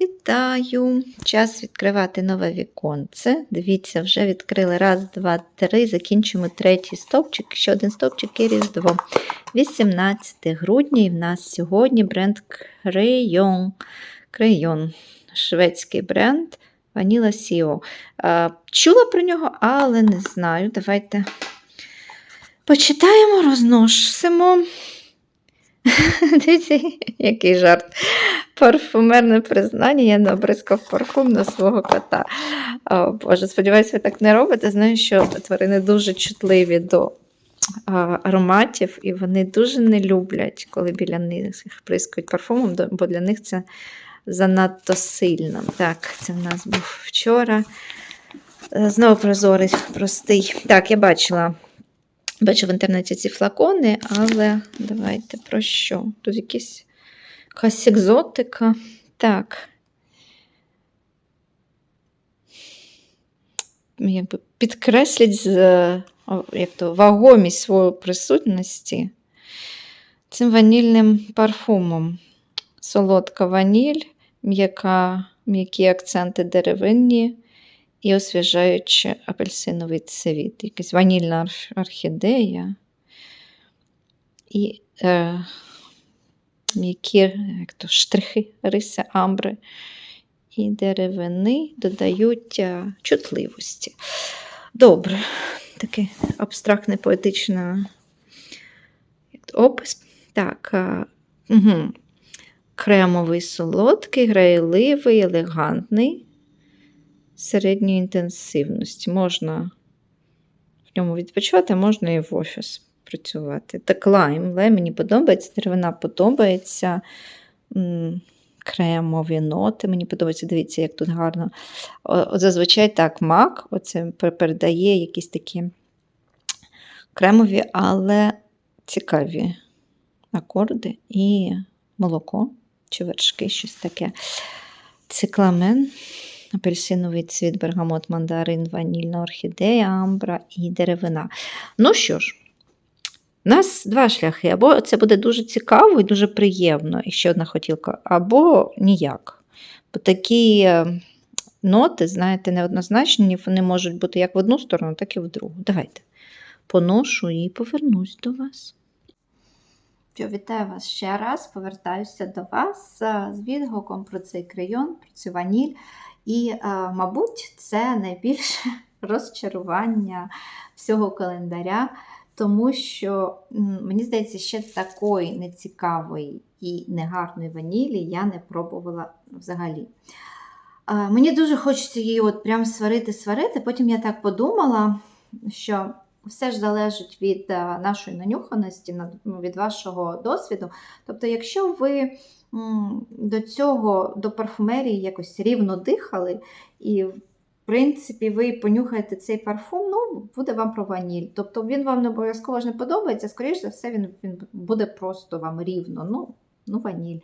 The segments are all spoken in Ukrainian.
Вітаю! Час відкривати нове віконце. Дивіться, вже відкрили раз, два, три. Закінчимо третій стовпчик, ще один стовпчик і різдво. 18 грудня, і в нас сьогодні бренд Crayon. Crayon. Шведський бренд Vanilla Sio. Чула про нього, але не знаю. Давайте почитаємо, розносимо. Дивіться, який жарт. Парфумерне признання, я набризкав парфум на свого кота. О, Боже, сподіваюся, ви так не робите. Знаю, що тварини дуже чутливі до ароматів, і вони дуже не люблять, коли біля них прискують парфумом, бо для них це занадто сильно. Так, це в нас був вчора. Е, Знову прозорий, простий. Так, я бачила. Бачу в інтернеті ці флакони, але давайте про що? Тут якісь якась екзотика. Так. Якби підкреслять е, як то, вагомість своєї присутності цим ванільним парфумом. Солодка ваніль, м'які акценти деревинні і освіжаючи апельсиновий цвіт. Якась ванільна орхідея. І е, м'які як то, штрихи, риси амбри і деревини додають е, чутливості. Добре, такий абстрактний поетичний опис. Так, е, угу. кремовий солодкий, грайливий, елегантний, середньої інтенсивності. Можна в ньому відпочивати, можна і в офіс працювати. Так, лайм. Лайм мені подобається, деревина подобається. Кремові ноти. Мені подобається, дивіться, як тут гарно. Зазвичай так, мак оце передає якісь такі кремові, але цікаві акорди і молоко чи вершки, щось таке. Цикламен, апельсиновий цвіт, бергамот, мандарин, ванільна орхідея, амбра і деревина. Ну що ж, у нас два шляхи. Або це буде дуже цікаво і дуже приємно, і ще одна хотілка, або ніяк. Бо такі е, ноти, знаєте, неоднозначні, вони можуть бути як в одну сторону, так і в другу. Давайте поношу і повернусь до вас. Вітаю вас ще раз. Повертаюся до вас е, з відгуком про цей крейон, про цю ваніль. І, е, мабуть, це найбільше розчарування всього календаря, тому що мені здається, ще такої нецікавої і негарної ванілі я не пробувала взагалі. Е, Мені дуже хочеться її от прям сварити-сварити. Потім я так подумала, що все ж залежить від е, нашої нанюханості, ну, від вашого досвіду. Тобто, якщо ви до цього, до парфумерії якось рівно дихали, і, в принципі, ви понюхаєте цей парфум, ну, буде вам про ваніль. Тобто він вам не обов'язково ж не подобається, скоріш за все, він, він буде просто вам рівно. Ну, ну ваніль.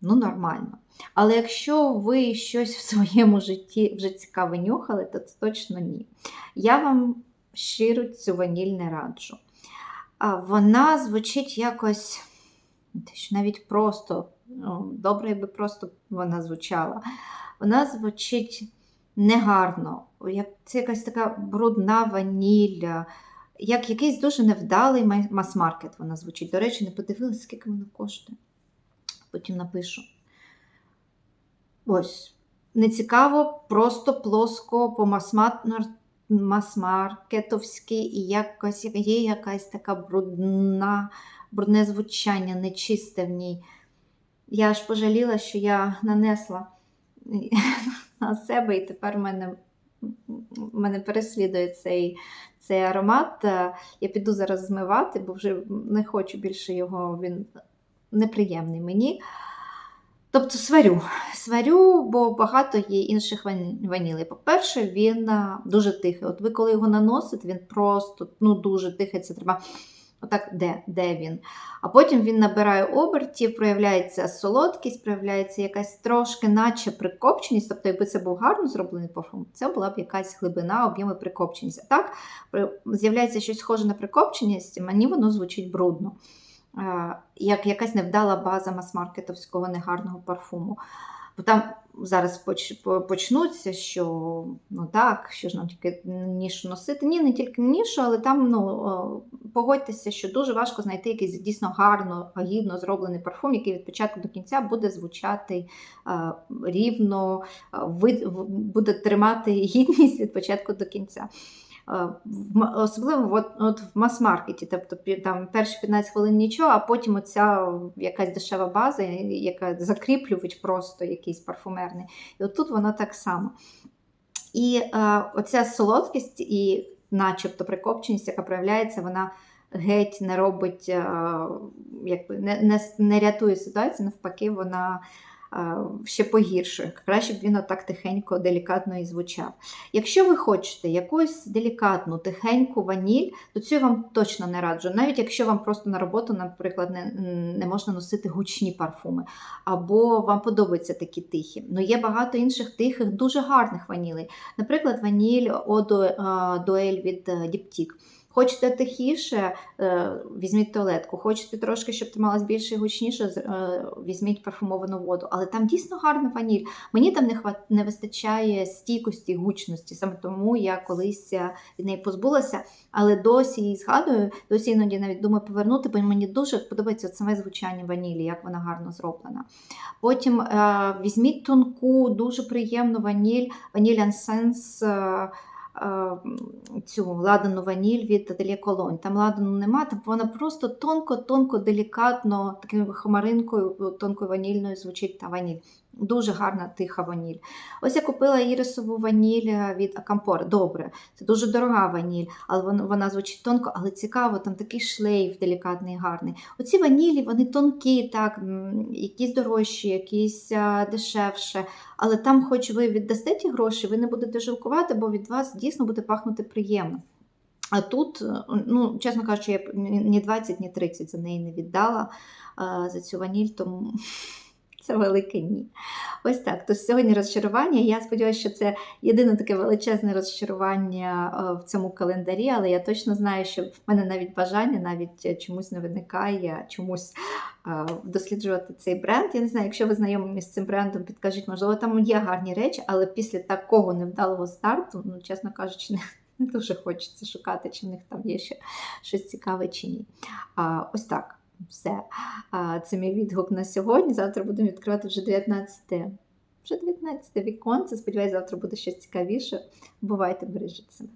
Ну, нормально. Але якщо ви щось в своєму житті вже цікаве нюхали, то це точно ні. Я вам щиро цю ваніль не раджу. Вона звучить якось навіть просто, ну, добре, якби просто вона звучала. Вона звучить негарно, це якась така брудна ванілля, як якийсь дуже невдалий мас-маркет вона звучить. До речі, не подивилася, скільки вона коштує. Потім напишу. Ось. Нецікаво, просто плоско по мас-мар- мас-маркетовськи, і якось є якась така брудна, брудне звучання, нечисте в ній. Я аж пожаліла, що я нанесла на себе, і тепер мене, мене переслідує цей, цей аромат. Е, Я піду зараз змивати, бо вже не хочу більше його, він неприємний мені. Тобто сварю. Сварю, бо багато є інших ванілей. По-перше, він дуже тихий. От ви коли його наносите, він просто ну, дуже тихий. Це треба отак, де, де він. А потім він набирає обертів, проявляється солодкість, проявляється якась трошки, наче прикопченість. Тобто, якби це був гарно зроблений парфум, це була б якась глибина, об'єм і прикопченість. А так з'являється щось схоже на прикопченість, мені воно звучить брудно. Е, як якась невдала база мас-маркетовського негарного парфуму. Бо там зараз поч- почнуться, що ну так, що ж нам тільки нішу носити. Ні, не тільки нішу, але там ну, погодьтеся, що дуже важко знайти якийсь дійсно гарно, гідно зроблений парфум, який від початку до кінця буде звучати е, рівно, е, буде тримати гідність від початку до кінця. Е, Особливо от, от в мас-маркеті, тобто там перші 15 хвилин нічого, а потім оця якась дешева база, яка закріплювач просто якийсь парфумерний. І отут воно так само. І е, оця солодкість і начебто прикопченість, яка проявляється, вона геть не робить, е, якби не, не, не рятує ситуацію, навпаки, вона ще погіршує. Краще б він отак тихенько, делікатно і звучав. Якщо ви хочете якусь делікатну, тихеньку ваніль, то цю я вам точно не раджу. Навіть якщо вам просто на роботу, наприклад, не, не можна носити гучні парфуми, або вам подобаються такі тихі. Ну є багато інших тихих, дуже гарних ванілей. Наприклад, ваніль Одо від е, Діптік. Хочете тихіше, е, візьміть туалетку. Хочете трошки, щоб трималась більше і гучніше, е, візьміть парфумовану воду. Але там дійсно гарна ваніль. Мені там не хват... не вистачає стійкості, гучності. Саме тому я колись е, від неї позбулася, але досі її згадую, досі іноді навіть думаю повернути, бо мені дуже подобається саме звучання ванілі, як вона гарно зроблена. Потім візьміть тонку, дуже приємну ваніль, ваніль Ансенс. Цю ладану ваніль від Ательє Колонь. Там ладану нема, там вона просто тонко-тонко, делікатно, такою хмаринкою, тонкою ванільною звучить та ваніль. Дуже гарна тиха ваніль. Ось я купила ірисову ваніль е, від Акампор. Добре, це дуже дорога ваніль, але вона, звучить тонко, але цікаво, там такий шлейф делікатний, гарний. Оці ванілі, вони тонкі, так, якісь дорожчі, якісь а, дешевше. Але там, хоч ви віддасте ті гроші, ви не будете жалкувати, бо від вас дійсно буде пахнути приємно. А тут, е, ну, чесно кажучи, я ні ні 20, ні 30 за неї не віддала за цю ваніль, тому це велике ні. Ось так. Тож сьогодні розчарування. Я сподіваюся, що це єдине таке величезне розчарування е, в цьому календарі, але я точно знаю, що в мене навіть бажання навіть е, чомусь не виникає, чомусь е, досліджувати цей бренд. Я не знаю, якщо ви знайомі з цим брендом, підкажіть, можливо, там є гарні речі, але після такого невдалого старту, ну, чесно кажучи, не, не дуже хочеться шукати, чи в них там є ще щось цікаве чи ні. А, ось так. Все. Це мій відгук на сьогодні. Завтра будемо відкривати вже 19 вже 19 віконце. Сподіваюсь, завтра буде щось цікавіше. Бувайте, бережіть себе.